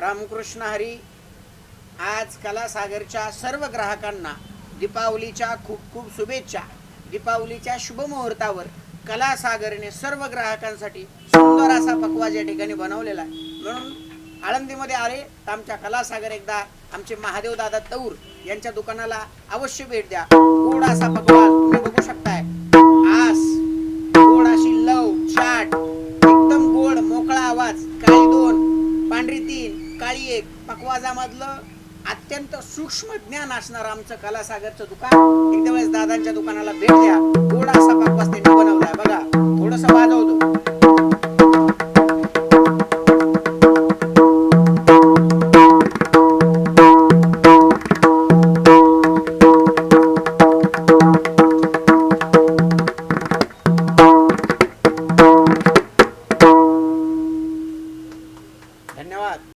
रामकृष्ण हरी आज कलासागरच्या सर्व ग्राहकांना दीपावलीच्या खूप खूप शुभेच्छा. दीपावलीच्या शुभ मुहूर्तावर कलासागरने सर्व ग्राहकांसाठी सुंदर असा पकवाज या ठिकाणी बनवलेला आहे. म्हणून आळंदीमध्ये आले तर आमच्या कलासागर एकदा आमचे महादेव दादा तौर यांच्या दुकानाला अवश्य भेट द्या. गोड असा पकवाज तुम्ही बघू शकताय. आस गोड अशी लव चाट एकदम गोड मोकळा आवाज काही दोन पांढरी तीन काळी एक पकवाजामधलं अत्यंत सूक्ष्म ज्ञान असणार आमचं कलासागरचं दुकान. एकदा वेळेस दादांच्या दुकानाला भेट द्या. know?